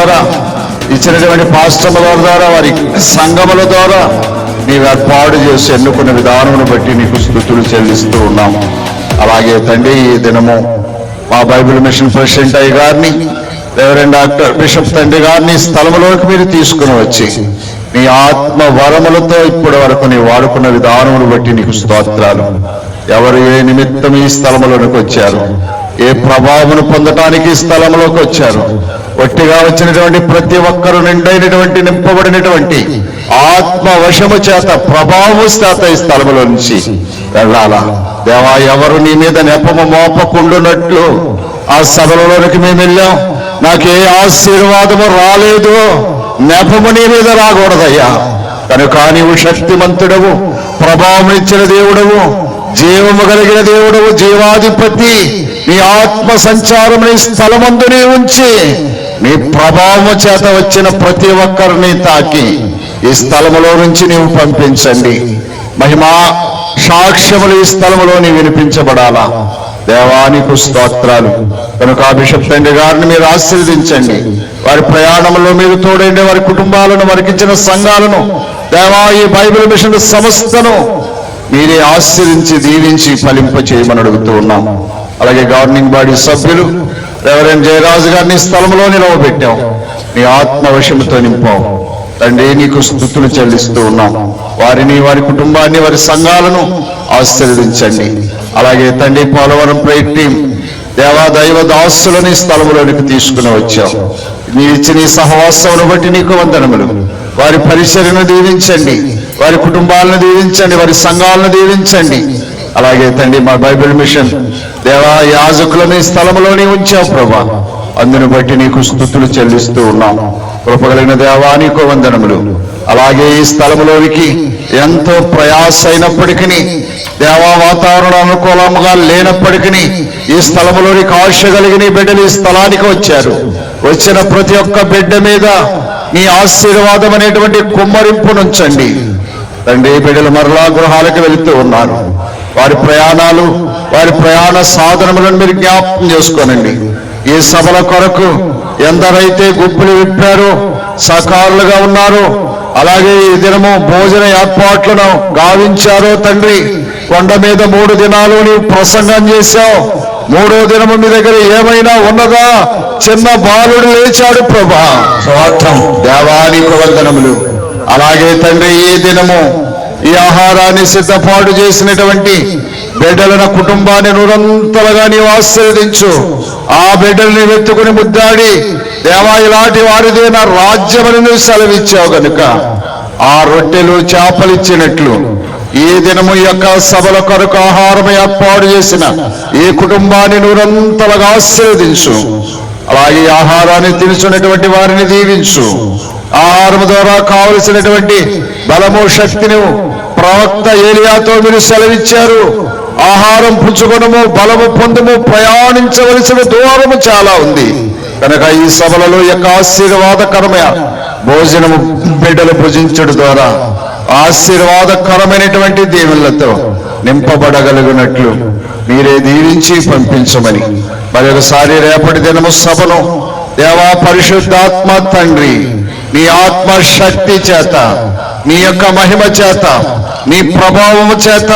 ద్వారా ఇచ్చినటువంటి పాశ్రమల ద్వారా వారి సంఘముల ద్వారా నీవు ఏర్పాటు చేసి ఎన్నుకున్న విధానమును బట్టి నీకు స్థుతులు చెల్లిస్తూ ఉన్నాము అలాగే తండ్రి ఈ దినము మా బైబిల్ మిషన్ ప్రెసిడెంట్ అయ్య గారిని రెవరెండ్ డాక్టర్ బిషప్ తండ్రి గారిని స్థలంలోకి మీరు తీసుకుని వచ్చి నీ ఆత్మ వరములతో ఇప్పటి వరకు నీ వాడుకున్న విధానమును బట్టి నీకు స్తోత్రాలు. ఎవరు ఏ నిమిత్తం ఈ స్థలంలోనికి వచ్చారు? ఏ ప్రభావమును పొందటానికి ఈ స్థలంలోకి వచ్చారు? ఒట్టిగా వచ్చినటువంటి ప్రతి ఒక్కరు నిండైనటువంటి నింపబడినటువంటి ఆత్మవశము చేత ప్రభావము చేత ఈ స్థలములో నుంచి వెళ్ళాలా? దేవా ఎవరు నీ మీద నెపము మోపకుండునట్లు ఆ సభలలోనికి మేము వెళ్ళాం. నాకే ఆశీర్వాదము రాలేదు. నెపము నీ మీద రాకూడదయ్యా. కనుక నీవు శక్తిమంతుడవు ప్రభావం ఇచ్చిన దేవుడవు జీవము కలిగిన దేవుడవు జీవాధిపతి. నీ ఆత్మ సంచారం నీ స్థలమందు నీ ఉంచి నీ ప్రభావము చేత వచ్చిన ప్రతి ఒక్కరిని తాకి ఈ స్థలములో నుంచి నీవు పంపించండి. మహిమా సాక్ష్యములు ఈ స్థలములోని వినిపించబడాలా. దేవానికి స్తోత్రాలు. కనుక బిషప్ తండ్రి గారిని మీరు ఆశీర్వదించండి. వారి ప్రయాణంలో మీరు తోడండి వారి కుటుంబాలను వారికిచ్చిన సంఘాలను. దేవా ఈ బైబిల్ మిషన్ సంస్థను మీరే ఆశ్రయించి దీవించి ఫలింప చేయమని అడుగుతూ ఉన్నాం అలాగే గవర్నింగ్ బాడీ సభ్యులు రెవరెండ్ జయరాజు గారిని స్థలంలో నిలవబెట్టాం నీ ఆత్మ విషయంతో నింపాం తండ్రి నీకు స్థుతులు చెల్లిస్తూ ఉన్నాం. వారిని వారి కుటుంబాన్ని వారి సంఘాలను ఆశీర్వదించండి. అలాగే తండ్రి పోలవరం ప్రేట్ టీం దేవా దైవ దాసులని స్థలములోనికి తీసుకుని వచ్చాం నీ ఇచ్చిన సహవాసమును బట్టి నీకు వందనములు. వారి పరిచర్యను దీవించండి. వారి కుటుంబాలను దీవించండి. వారి సంఘాలను దీవించండి. అలాగే తండ్రి మా బైబిల్ మిషన్. దేవా యాజకులని స్థలంలోనే ఉంచావు ప్రభా. అందును బట్టి నీకు స్థుతులు చెల్లిస్తూ ఉన్నాం. కృపగలిగిన దేవా నీకు వందనములు. అలాగే ఈ స్థలములోనికి ఎంతో ప్రయాస అయినప్పటికీ దేవా వాతావరణం అనుకూలముగా లేనప్పటికీ ఈ స్థలములోనికి ఆశ కలిగిన బిడ్డలు ఈ స్థలానికి వచ్చారు. వచ్చిన ప్రతి ఒక్క బిడ్డ మీద నీ ఆశీర్వాదం అనేటువంటి కుమ్మరింపునుంచండి. తండ్రి బిడ్డలు మరలా గృహాలకు వెళుతూ ఉన్నారు. వారి ప్రయాణాలు వారి ప్రయాణ సాధనములను మీరు జ్ఞాపకం చేసుకోనండి. ఈ సభల కొరకు ఎందరైతే గుంపులు విప్పారో సకారులుగా ఉన్నారు అలాగే ఈ దినము భోజన ఏర్పాట్లను గావించారో తండ్రి కొండ మీద మూడు దినాలు నీవు ప్రసంగం చేశావు. మూడో దినము మీ దగ్గర ఏమైనా ఉన్నదా? చిన్న బాలుడు లేచాడు ప్రభా. స్వార్థం. దేవానికి వందనములు అలాగే తండ్రి ఈ దినము ఈ ఆహారాన్ని సిద్ధపాటు చేసినటువంటి బిడ్డలను కుటుంబాన్ని నిరంతరగా నీవు ఆశీర్వదించు. ఆ బిడ్డల్ని వెతుకుని ముద్దాడి దేవా ఇలాంటి వారిదే నా రాజ్యమని నువ్వు సెలవిచ్చావు గనుక ఆ రొట్టెలు చేపలు ఇచ్చినట్లు ఈ దినము యొక్క సభల కొరకు ఆహారం ఏర్పాటు చేసిన ఈ కుటుంబాన్ని నిరంతరగా ఆశీర్వదించు. అలాగే ఈ ఆహారాన్ని తెలుసున్నటువంటి వారిని దీవించు. ఆహారం ద్వారా కావలసినటువంటి బలము శక్తిని ప్రవక్త ఏలియాతో మీరు సెలవిచ్చారు. ఆహారం పుచ్చుకొనము బలము పొందము ప్రయాణించవలసిన దూరము చాలా ఉంది. కనుక ఈ సభలలో యొక్క ఆశీర్వాదకరమైన భోజనము బిడ్డలు భుజించడం ద్వారా ఆశీర్వాదకరమైనటువంటి దేవుళ్ళతో నింపబడగలిగినట్లు మీరే దీవించి పంపించమని. మరి ఒకసారి రేపటి దినము సభను దేవా పరిశుద్ధాత్మ తండ్రి నీ ఆత్మ శక్తి చేత నీ యొక్క మహిమ చేత నీ ప్రభావము చేత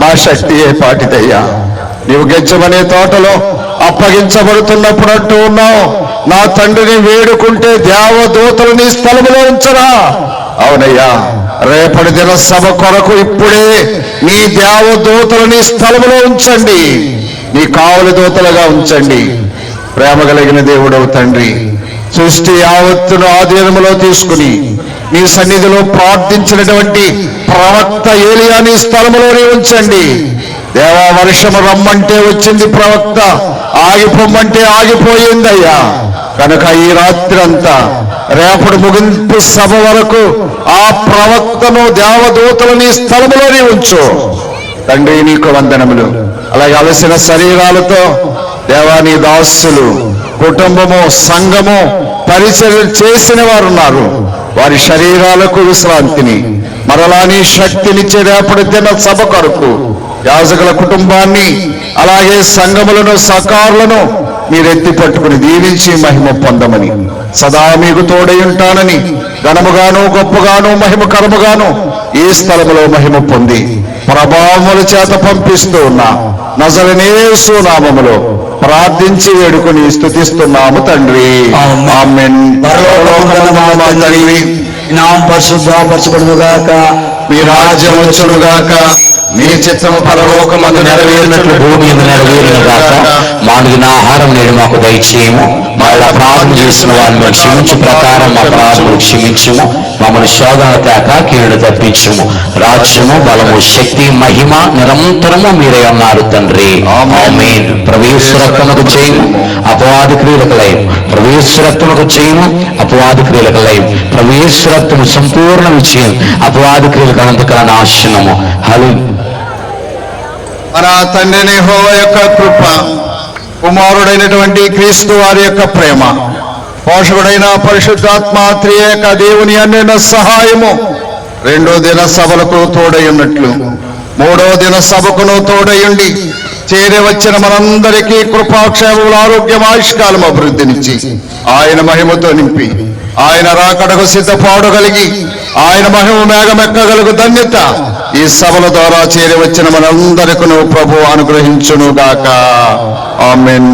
మా శక్తి ఏ పాటిదయ్యా నీవు గెచ్చమనే తోటలో అప్పగించబడుతున్నప్పుడు అంటూ ఉన్నావు నా తండ్రిని వేడుకుంటే దేవదూతలు నీ స్థలములో ఉంచరా? అవునయ్యా రేపటి దిన సభ కొరకు ఇప్పుడే నీ దేవదూతలు నీ స్థలములో ఉంచండి. నీ కావలి దూతలుగా ఉంచండి. ప్రేమ కలిగిన దేవుడవు తండ్రి సృష్టి యావత్తును ఆధీనములో తీసుకుని మీ సన్నిధిలో ప్రార్థించినటువంటి ప్రవక్త ఏలియాని స్థలములోనే ఉంచండి. దేవా వర్షము రమ్మంటే వచ్చింది ప్రవక్త ఆగిపోమ్మంటే ఆగిపోయిందయ్యా. కనుక ఈ రాత్రి అంతా రేపటి ముగింపు సభ వరకు ఆ ప్రవక్తను దేవదూతలు నీ స్థలములోనే ఉంచు. తండ్రి నీకు వందనములు. అలాగే అలసిన శరీరాలతో దేవాని దాసులు కుటుంబము సంఘము పరిచర్యలు చేసిన వారు ఉన్నారు వారి శరీరాలకు విశ్రాంతిని మరలా నీ శక్తినిచ్చే రేపటి దిన సభ కొరకు యాజకుల కుటుంబాన్ని అలాగే సంఘములను సకారులను మీరెత్తి పట్టుకుని దీవించి మహిమ పొందమని సదా మీకు తోడై ఉంటానని ఘనముగాను గొప్పగాను మహిమ కరముగాను ఈ స్థలములో మహిమ పొంది ప్రభావముల చేత పంపిస్తూ ఉన్న నజరనేసు నామములో ప్రార్థించి వేడుకొని స్థుతిస్తున్నాము తండ్రి. తండ్రి నాం పరిశుద్ధపరచబడును గాక మీ రాజ్యం వచ్చునుగాక. మీ చిత్తము పరలోకమందు నెరవేరినట్లు భూమి మీద నెరవేరును గాక మానుదిన ఆహారం నేడు మాకు దయచేయము. మరలా ప్రార్థన చేసిన వారిని క్షమించు ప్రకారం మా ప్రార్థనలు క్షమించుము. మమ్మల్ని శోధన తేక కీడు తప్పించుము. రాజ్యము బలము శక్తి మహిమ నిరంతరము మీరే ఉన్నారు తండ్రి. ఆమేన్. ప్రవేశరత్నకు చేయము అపవాది క్రియలకు లయం. ప్రవేశరత్నకు చేయము అపవాది క్రియలకు లయం. ప్రవేశరత్నము సంపూర్ణ విజయం అపవాది క్రియలకు అనంతకల నాశనము. హలు మన తండ్రిని హోవ యొక్క కృప కుమారుడైనటువంటి క్రీస్తు వారి యొక్క ప్రేమ. పోషకుడైన పరిశుద్ధాత్మ త్రియేక దేవుని అన్నిన సహాయము రెండో దిన సభలకు తోడై ఉన్నట్లు మూడో దిన సభకును తోడయుండి చేరి వచ్చిన మనందరికీ కృపాక్షేమములు ఆరోగ్యం ఆయుష్కాలం అభివృద్ధినిచ్చి ఆయన మహిమతో నింపి ఆయన రాకడకు సిద్ధపాడగలిగి ఆయన మహిమ మేఘమెక్కగలుగు ధన్యత ఈ సభల ద్వారా చేరి వచ్చిన మనందరికీ ప్రభు అనుగ్రహించును గాక ఆమెన్.